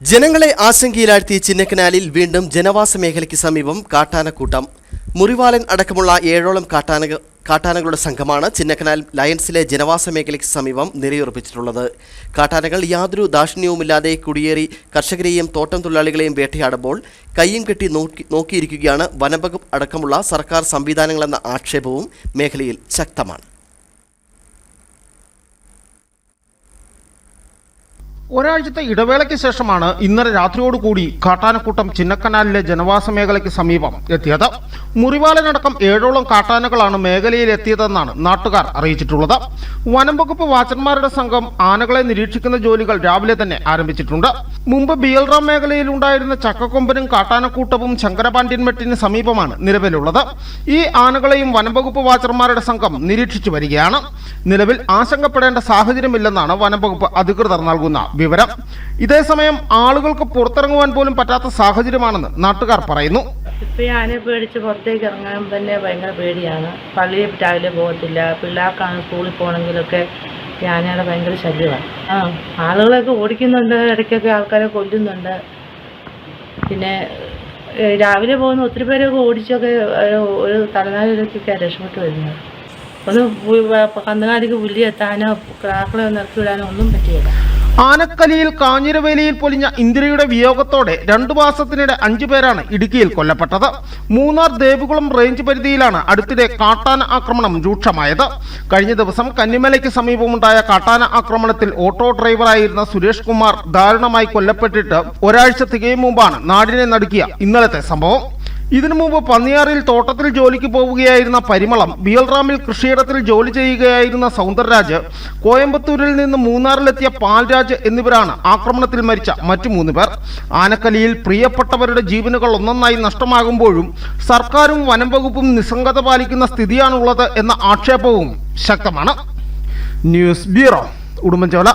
ജനങ്ങളെ ആശങ്കയിലാഴ്ത്തി ചിന്നക്കനാലിൽ വീണ്ടും ജനവാസ മേഖലയ്ക്ക് സമീപം കാട്ടാനക്കൂട്ടം. മുറിവാലൻ അടക്കമുള്ള ഏഴോളം കാട്ടാന കാട്ടാനകളുടെ സംഘമാണ് ചിന്നക്കനാൽ ലയൺസിലെ ജനവാസ മേഖലയ്ക്ക് സമീപം നിലയുറപ്പിച്ചിട്ടുള്ളത്. കാട്ടാനകൾ യാതൊരു ദാക്ഷിണ്യവുമില്ലാതെ കുടിയേറി കർഷകരെയും തോട്ടം തൊഴിലാളികളെയും വേട്ടയാടുമ്പോൾ കയ്യും കെട്ടി നോക്കി നോക്കിയിരിക്കുകയാണ് വനംവകുപ്പ് അടക്കമുള്ള സർക്കാർ സംവിധാനങ്ങളെന്ന ആക്ഷേപവും മേഖലയിൽ ശക്തമാണ്. ഒരാഴ്ചത്തെ ഇടവേളയ്ക്ക് ശേഷമാണ് ഇന്നലെ രാത്രിയോടുകൂടി കാട്ടാനക്കൂട്ടം ചിന്നക്കനാലിലെ ജനവാസ മേഖലയ്ക്ക് സമീപം എത്തിയത്. മുറിവാലനടക്കം ഏഴോളം കാട്ടാനകളാണ് മേഖലയിൽ എത്തിയതെന്നാണ് നാട്ടുകാർ അറിയിച്ചിട്ടുള്ളത്. വനംവകുപ്പ് വാച്ചന്മാരുടെ സംഘം ആനകളെ നിരീക്ഷിക്കുന്ന ജോലികൾ രാവിലെ തന്നെ ആരംഭിച്ചിട്ടുണ്ട്. മുമ്പ് ബിയൽറാം മേഖലയിൽ ഉണ്ടായിരുന്ന ചക്കക്കൊമ്പനും കാട്ടാനക്കൂട്ടവും ശങ്കരപാണ്ഡ്യൻമെട്ടിന് സമീപമാണ് നിലവിലുള്ളത്. ഈ ആനകളെയും വനംവകുപ്പ് വാച്ചർമാരുടെ സംഘം നിരീക്ഷിച്ചു വരികയാണ്. നിലവിൽ ആശങ്കപ്പെടേണ്ട സാഹചര്യമില്ലെന്നാണ് വനംവകുപ്പ് അധികൃതർ നൽകുന്ന വിവരം. ഇതേസമയം ആളുകൾക്ക് പുറത്തിറങ്ങുവാൻ പോലും പറ്റാത്ത സാഹചര്യമാണെന്ന് നാട്ടുകാർ പറയുന്നു. ആനയെ പേടിച്ച് പുറത്തേക്ക് ഇറങ്ങാൻ തന്നെ ഭയങ്കര പേടിയാണ്. പള്ളിയിൽ രാവിലെ പോകത്തില്ല. പിള്ളേർക്കാണ് സ്കൂളിൽ പോകണമെങ്കിലൊക്കെ ഈ ആനയുടെ ഭയങ്കര ശല്യമാണ്. ആളുകളൊക്കെ ഓടിക്കുന്നുണ്ട്. ഇടയ്ക്കൊക്കെ ആൾക്കാരെ കൊല്ലുന്നുണ്ട്. പിന്നെ രാവിലെ പോകുന്ന ഒത്തിരി പേരൊക്കെ ഓടിച്ചൊക്കെ ഒരു തലനാരിലൊക്കെ രക്ഷപ്പെട്ട് വരുന്നത്. ഒന്ന് കന്നുകാലിക്ക് പുല്ലി എത്താനോ ക്രാക്കളെ ഒന്ന് വിടാനോ ഒന്നും പറ്റിയില്ല. ആനക്കലിയിൽ കാഞ്ഞിരവേലിയിൽ പൊലിഞ്ഞ ഇന്ദിരയുടെ വിയോഗത്തോടെ രണ്ടു മാസത്തിനിടെ അഞ്ചു പേരാണ് ഇടുക്കിയിൽ കൊല്ലപ്പെട്ടത്. മൂന്നാർ ദേവികുളം റേഞ്ച് പരിധിയിലാണ് അടുത്തിടെ കാട്ടാന ആക്രമണം രൂക്ഷമായത്. കഴിഞ്ഞ ദിവസം കന്നിമലയ്ക്ക് സമീപമുണ്ടായ കാട്ടാന ആക്രമണത്തിൽ ഓട്ടോ ഡ്രൈവറായിരുന്ന സുരേഷ് കുമാർ ദാരുണമായി കൊല്ലപ്പെട്ടിട്ട് ഒരാഴ്ച തികയും മുമ്പാണ് നാടിനെ നടുക്കിയ ഇന്നലത്തെ സംഭവം. ഇതിനു മുമ്പ് പന്നിയാറിൽ തോട്ടത്തിൽ ജോലിക്ക് പോവുകയായിരുന്ന പരിമളം ബിയൽറാമിൽ കൃഷിയിടത്തിൽ ജോലി ചെയ്യുകയായിരുന്ന സൗന്ദർരാജ് കോയമ്പത്തൂരിൽ നിന്ന് മൂന്നാറിലെത്തിയ പാൽരാജ് എന്നിവരാണ് ആക്രമണത്തിൽ മരിച്ച മറ്റു മൂന്ന് പേർ. ആനക്കലിയിൽ പ്രിയപ്പെട്ടവരുടെ ജീവനുകൾ ഒന്നൊന്നായി നഷ്ടമാകുമ്പോഴും സർക്കാരും വനം വകുപ്പും നിസ്സംഗത പാലിക്കുന്ന സ്ഥിതിയാണുള്ളത് എന്ന ആക്ഷേപവും ശക്തമാണ്. News bureau Udumbanchola.